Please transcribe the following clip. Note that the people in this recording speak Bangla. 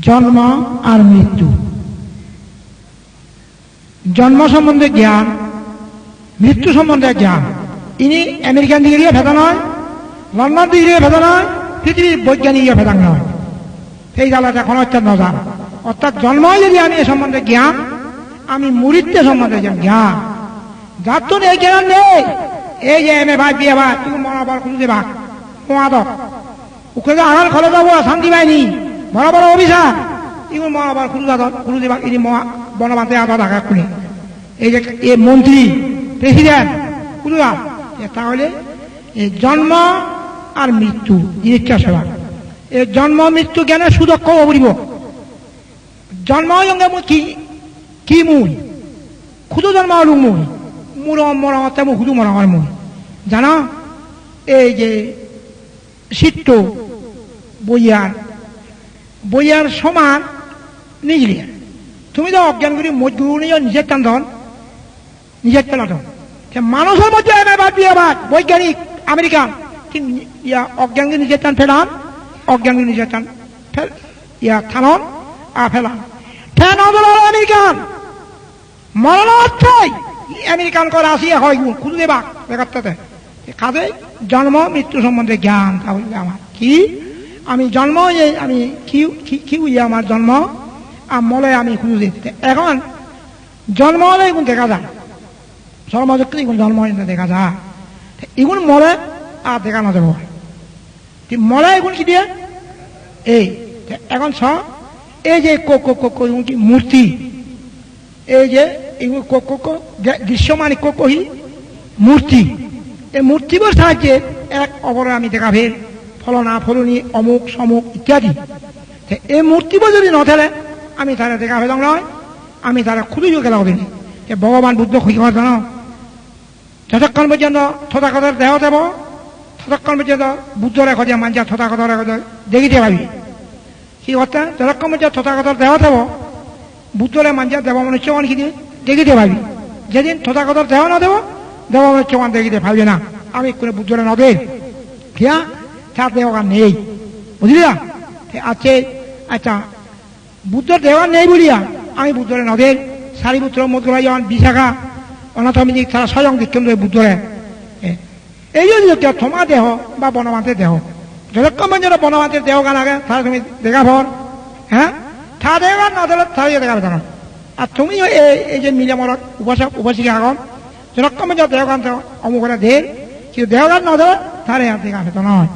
জন্ম আর মৃত্যু। জন্ম সম্বন্ধে জ্ঞান, মৃত্যু সম্বন্ধে জ্ঞান। ইনি আমেরিকান দিকে ভেদা নয়, লন্ডন দিকে ভেদা নয়, পৃথিবীর বৈজ্ঞানিক ভেদাং নয়। সেই জ্বালাটা এখন অর্থাৎ নজান। অর্থাৎ জন্মই যদি আমি এ সম্বন্ধে জ্ঞান, আমি মুরিত্ব সম্বন্ধে জ্ঞান, যার তো এই জ্ঞান নেই। এই যে এম এ ভাই বিয়ে ভাই, তুমি মরাবার খুঁজে ভাগ মহাদক, ওকে আগার খলে যাব শান্তি পাইনি। বড় বড় অভিশাপ ইগুলো মহাবার ইনি খুলে এই যে এ মন্ত্রী, প্রেসিডেন্ট তাহলে এই জন্ম আর মৃত্যু জিনিসটা সেবা। এই জন্ম, মৃত্যু জ্ঞানে সুদক্ষ অবরিব জন্ম মোৰ কি কি মূল? খুদু জন্ম হলো মূল। মোৰ মৰমতে মোৰ খুদু মৰমৰ মূল। জানা? এই যে চিত্ত বইয়ার বইয়ার সমান নিজলি তুমি তো অজ্ঞান করে মজগুরু নিয়ে নিজের টান নিজের টান মানুষের মধ্যে এনে বাদ দিয়ে বাদ, বৈজ্ঞানিক, আমেরিকান ইয়া অজ্ঞান করে নিজের টান ফেলান, অজ্ঞান করে নিজের টান ইয়া থানন আ ফেলান। ফেন আমেরিকান। মরণার্থই আমেরিকান করে আসিয়া হয় গুণ, খুঁজে দেবা বেকারটাতে। কাজে জন্ম, মৃত্যু সম্বন্ধে জ্ঞান তাহলে আমার। কি? আমি জন্ম যে আমি কি আমার জন্ম আর মলে আমি খুঁজে দিতে এখন জন্ম হলে এগুলো দেখা যায়। সর্বযুক্ত এগুলো জন্ম হলে দেখা যায়। এগুলো মলে আর দেখা না যাব মলে এগুলো কি দিয়ে? এই এখন ছ এই যে কো কো কো কো মূর্তি এই যে এগুলো কো কো কো দৃশ্যমান কো কহি মূর্তি এই মূর্তিবোর সাহায্যে এক অপর আমি দেখা ফের ফলনা ফলনি, অমুক, সমুক ইত্যাদি। এই মূর্তিবোৰ যদি নথেলে, আমি তারা দেখা ফেলাম নয় আমি তারা খুবই গেলা হবে নি যে ভগবান বুদ্ধ শিখৰ জানো। যতক্ষণ পর্যন্ত তথাকথর দেহ দেব। ততক্ষণ পর্যন্ত বুদ্ধর যে মানছে তথাকথর এখন দেখিতে পাবি কি কথা যতক্ষণ পর্যন্ত তথাকথর দেহ দেব। বুদ্ধরে মানছে দেব মনে মনুষ্যমান কি দেখিতে পাবি যেদিন তথাকথর দেহ না দেব দেব মনে মনুষ্যমান দেখিতে পাবি না। আমি করে বুদ্ধরে নদে কিয়া তার দেওয়া নেই। বুঝলি না? আছে আচ্ছা বুদ্ধর দেওয়া নেই বলিয়া আমি বুদ্ধরে নদে সারিপুত্র মধুরাজন বিশাখা অনাথমিক তারা স্বয়ং দীক্ষণ বুদ্ধরে। এই জন্য থমা দেহ বা বনমান্তের দেহ, যতক্ষণ পর্যন্ত বনমান্তের দেহ গান আগে, তাহলে তুমি দেখা ভর। হ্যাঁ? থা দেহ না দেখা আর এই এই যে মিলে মরত উপাসক উপাসিকা আগম যতক্ষণ পর্যন্ত দেহ গান অমুক দে কিন্তু দেহ গান না তাহলে আর দেখা নয়